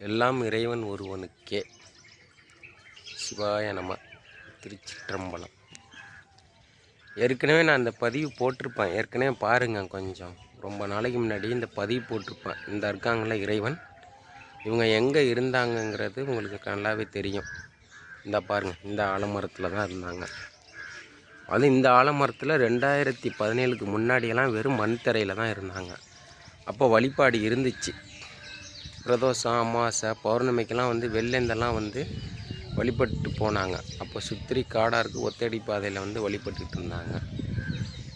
எல்லாம் இறைவன் ஒருவனுக்கே. சிவாய நம. திருச்சிற்றம்பலம். ஏற்கனவே நான் இந்த பதிவு போட்டிருப்பேன். ஏற்கனவே பாருங்க கொஞ்சம். ரொம்ப நாளைக்கு முன்னாடி இந்த பதிவு போட்டிருப்பேன். இந்த இருக்காங்கள இறைவன். இவங்க எங்கே இருந்தாங்கங்கிறது உங்களுக்கு நல்லாவே தெரியும். இந்த பாருங்கள் இந்த ஆலமரத்தில் தான் இருந்தாங்க. அது இந்த ஆலமரத்தில் ரெண்டாயிரத்தி பதினேழுக்கு முன்னாடியெல்லாம் வெறும் மண் தரையில் தான் இருந்தாங்க. அப்போ வழிபாடு இருந்துச்சு. பிரதோஷம் அமாவாசை பௌர்ணமிக்கெல்லாம் வந்து வெள்ளேந்தெல்லாம் வந்து வழிபட்டு போனாங்க. அப்போ சுத்திரி காடாருக்கு ஒத்தடி பாதையில் வந்து வழிபட்டுக்கிட்டு இருந்தாங்க.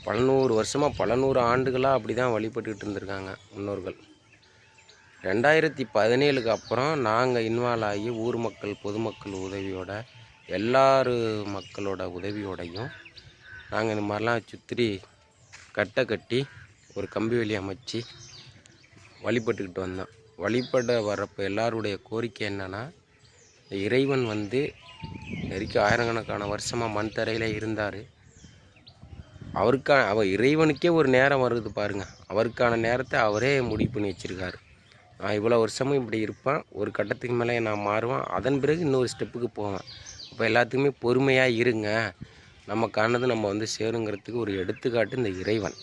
பல நூறு வருஷமாக பல நூறு ஆண்டுகளாக அப்படி தான் வழிபட்டுக்கிட்டு இருந்திருக்காங்க முன்னோர்கள். ரெண்டாயிரத்தி பதினேழுக்கு அப்புறம் நாங்கள் இன்வால்வ் ஆகி ஊர் மக்கள் பொதுமக்கள் உதவியோட எல்லாரு மக்களோட உதவியோடையும் நாங்கள் இந்த மாதிரிலாம் சுத்திரி கட்டை கட்டி ஒரு கம்பி வேலி அமைச்சு வழிபட்டுக்கிட்டு வந்தோம். வழிபட வர்றப்போ எல்லாருடைய கோரிக்கை என்னன்னா இந்த இறைவன் வந்து நெருக்கி ஆயிரக்கணக்கான வருஷமாக மண் தரையில் இருந்தார். அவருக்கான அவர் இறைவனுக்கே ஒரு நேரம் வருது பாருங்கள் அவருக்கான நேரத்தை அவரே முடிவு பண்ணி வச்சுருக்காரு. நான் இவ்வளோ வருஷமும் இப்படி இருப்பேன். ஒரு கட்டத்துக்கு மேலே நான் மாறுவேன். அதன் பிறகு இன்னொரு ஸ்டெப்புக்கு போவேன். அப்போ எல்லாத்துக்குமே பொறுமையாக இருங்க. நமக்கானது நம்ம வந்து சேருங்கிறதுக்கு ஒரு எடுத்துக்காட்டு இந்த இறைவன்.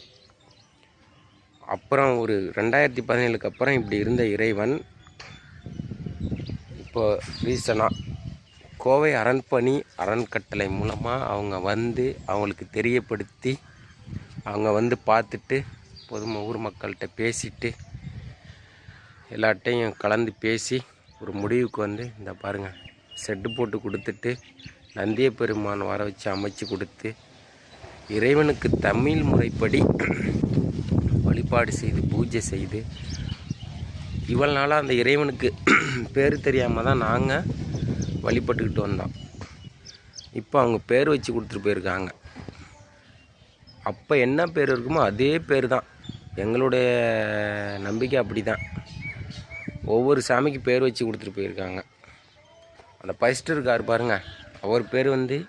அப்புறம் ஒரு ரெண்டாயிரத்தி பதினேழுக்கு அப்புறம் இப்படி இருந்த இறைவன் இப்போ ரீசனாக கோவை அரண்பணி அறன்கட்டளை மூலமாக அவங்க வந்து அவங்களுக்கு தெரியப்படுத்தி அவங்க வந்து பார்த்துட்டு பொதும ஊர் மக்கள்கிட்ட பேசிட்டு எல்லாட்டையும் கலந்து பேசி ஒரு முடிவுக்கு வந்து இந்த பாருங்கள் செட்டு போட்டு கொடுத்துட்டு நந்திய பெருமான் வர வச்சு அமைச்சு கொடுத்து இறைவனுக்கு தமிழ் முறைப்படி வழிபாடு செய்து பூஜை செய்து இவ்வளோ நாளாக அந்த இறைவனுக்கு பேர் தெரியாமல் தான் நாங்கள் வழிபட்டுக்கிட்டு வந்தோம். இப்போ அவங்க பேர் வச்சு கொடுத்துட்டு போயிருக்காங்க. அப்போ என்ன பேர் இருக்குமோ அதே பேர் தான். எங்களுடைய நம்பிக்கை அப்படி தான் ஒவ்வொரு சாமிக்கு பேர் வச்சு கொடுத்துட்டு போயிருக்காங்க. அந்த ஃபஸ்ட்டு இருக்கார் பாருங்கள் அவர் பேர் வந்து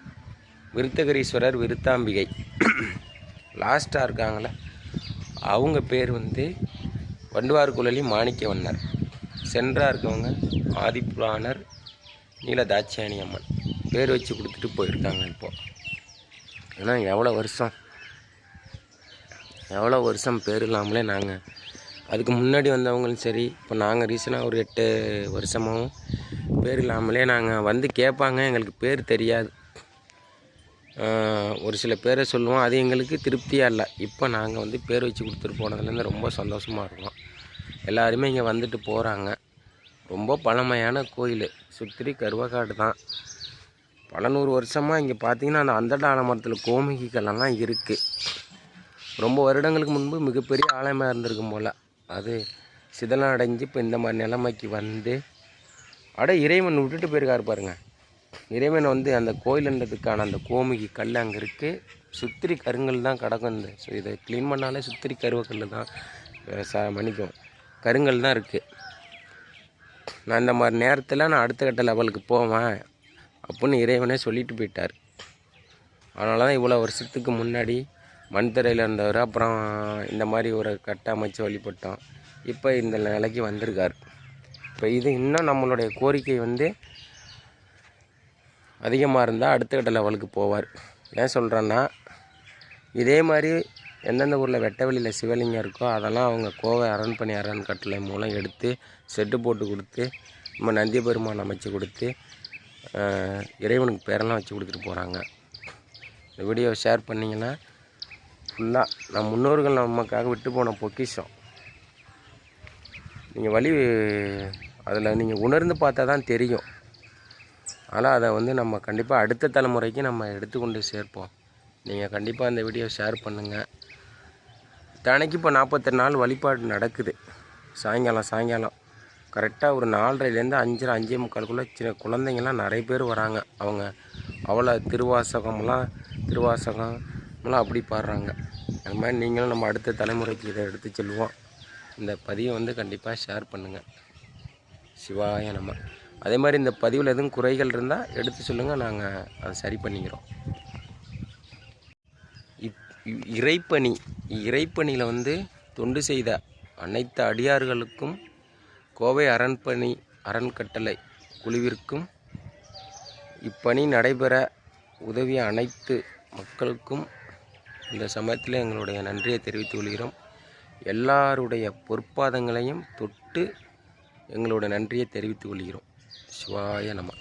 விருத்தகரீஸ்வரர் விருத்தாம்பிகை. லாஸ்ட்டாக இருக்காங்களே அவங்க பேர் வந்து வண்டுவார் குழலி மாணிக்கவண்ணர். சென்றா இருக்கவங்க ஆதிப்புராணர் நீலதாட்சியாணி அம்மன். பேர் வச்சு கொடுத்துட்டு போயிருக்காங்க இப்போ. ஏன்னா எவ்வளோ வருஷம்? எவ்வளோ வருஷம் பேர் இல்லாமலே நாங்கள் அதுக்கு முன்னாடி வந்தவங்களும் சரி இப்போ நாங்கள் ரீசனாக ஒரு எட்டு வருஷமாகவும் பேர் இல்லாமலே நாங்கள் வந்து கேட்பாங்க எங்களுக்கு பேர் தெரியாது. ஒரு சில பேரை சொல்லுவோம் அது எங்களுக்கு திருப்தியாக இல்லை. இப்போ நாங்கள் வந்து பேர் வச்சு கொடுத்துட்டு போனதுலேருந்து ரொம்ப சந்தோஷமாக இருக்கோம் எல்லாருமே இங்கே வந்துட்டு போகிறாங்க ரொம்ப பழமையான கோயில். சுத்திரி கருவக்காடு தான். பல நூறு வருஷமாக இங்கே பார்த்தீங்கன்னா அந்த அந்தட ஆலமரத்தில் கோமிகிக்கெல்லாம் இருக்குது ரொம்ப வருடங்களுக்கு முன்பு மிகப்பெரிய ஆலயமாக இருந்திருக்கும் போல். அது சிதலம் அடைஞ்சு இப்போ இந்த மாதிரி நிலைமைக்கு வந்து அட இறைவன் விட்டுட்டு போயிருக்காரு பாருங்க. இறைவன் வந்து அந்த கோயிலுன்றதுக்கான அந்த கோமிகி கல் அங்கே இருக்குது சுத்திரி கருங்கல் தான் கிடக்கும் இந்த ஸோ இதை க்ளீன் பண்ணாலே சுத்திரி கருவக்கல் தான். ச மன்னிக்கும் கருங்கல் தான் இருக்குது நான் இந்த மாதிரி நேரத்தில் நான் அடுத்த கட்ட லெவலுக்கு போவேன் அப்புடின்னு இறைவனே சொல்லிட்டு போயிட்டார். அதனால தான் இவ்வளோ வருஷத்துக்கு முன்னாடி மண்தறையில் இருந்தவர் அப்புறம் இந்த மாதிரி ஒரு கட்டமைச்சு வழிபட்டோம். இப்போ இந்த நிலைக்கு வந்திருக்கார். இப்போ இது இன்னும் நம்மளுடைய கோரிக்கை வந்து அதிகமாக இருந்தால் அடுத்த கட்ட லெவலுக்கு போவார். ஏன் சொல்கிறேன்னா இதே மாதிரி எந்தெந்த ஊரில் வெட்ட வெளியில் சிவலிங்கம் இருக்கோ அதெல்லாம் அவங்க கோவை அரண்பணி அரண்கட்டளை மூலம் எடுத்து செட்டு போட்டு கொடுத்து நம்ம நந்தி பெருமான் அமைச்சு கொடுத்து இறைவனுக்கு பேரெல்லாம் வச்சு கொடுத்துட்டு போகிறாங்க இந்த வீடியோவை ஷேர் பண்ணிங்கன்னா ஃபுல்லாக நம் முன்னோர்கள் நமக்காக விட்டு போன பொக்கிஷம். நீங்கள் வழி அதில் நீங்கள் உணர்ந்து பார்த்தா தான் தெரியும். ஆனால் அதை வந்து நம்ம கண்டிப்பாக அடுத்த தலைமுறைக்கு நம்ம எடுத்துக்கொண்டு சேர்ப்போம். நீங்கள் கண்டிப்பாக அந்த வீடியோ ஷேர் பண்ணுங்கள் தினைக்கு இப்போ நாற்பத்தெட்டு நாள் வழிபாடு நடக்குது. சாயங்காலம் சாயங்காலம். கரெக்டாக ஒரு நாலரைலேருந்து அஞ்சரை அஞ்சே முக்காலுக்குள்ளே சின்ன குழந்தைங்கள்லாம் நிறைய பேர் வராங்க. அவங்க அவ்வளோ திருவாசகம்லாம் திருவாசகம்லாம் அப்படி பாடுறாங்க. அது மாதிரி நீங்களும் நம்ம அடுத்த தலைமுறைக்கு இதை எடுத்து செல்வோம். இந்த பதிவை வந்து கண்டிப்பாக ஷேர் பண்ணுங்கள் சிவாய நம்ம அதே மாதிரி இந்த பதிவில் எதுவும் குறைகள் இருந்தால் எடுத்து சொல்லுங்கள் நாங்கள் அதை சரி பண்ணிக்கிறோம். இப் இறைப்பணி இறைப்பணியில் வந்து தொண்டு செய்த அனைத்து அடியார்களுக்கும் கோவை அரண்பணி அறன்கட்டளை குழுவிற்கும் இப்பணி நடைபெற உதவிய அனைத்து மக்களுக்கும் இந்த சமயத்தில் எங்களுடைய நன்றியை தெரிவித்துக் கொள்கிறோம். எல்லாருடைய பொற்பாதங்களையும் தொட்டு எங்களுடைய நன்றியை தெரிவித்துக் கொள்கிறோம். Sewa ya nama.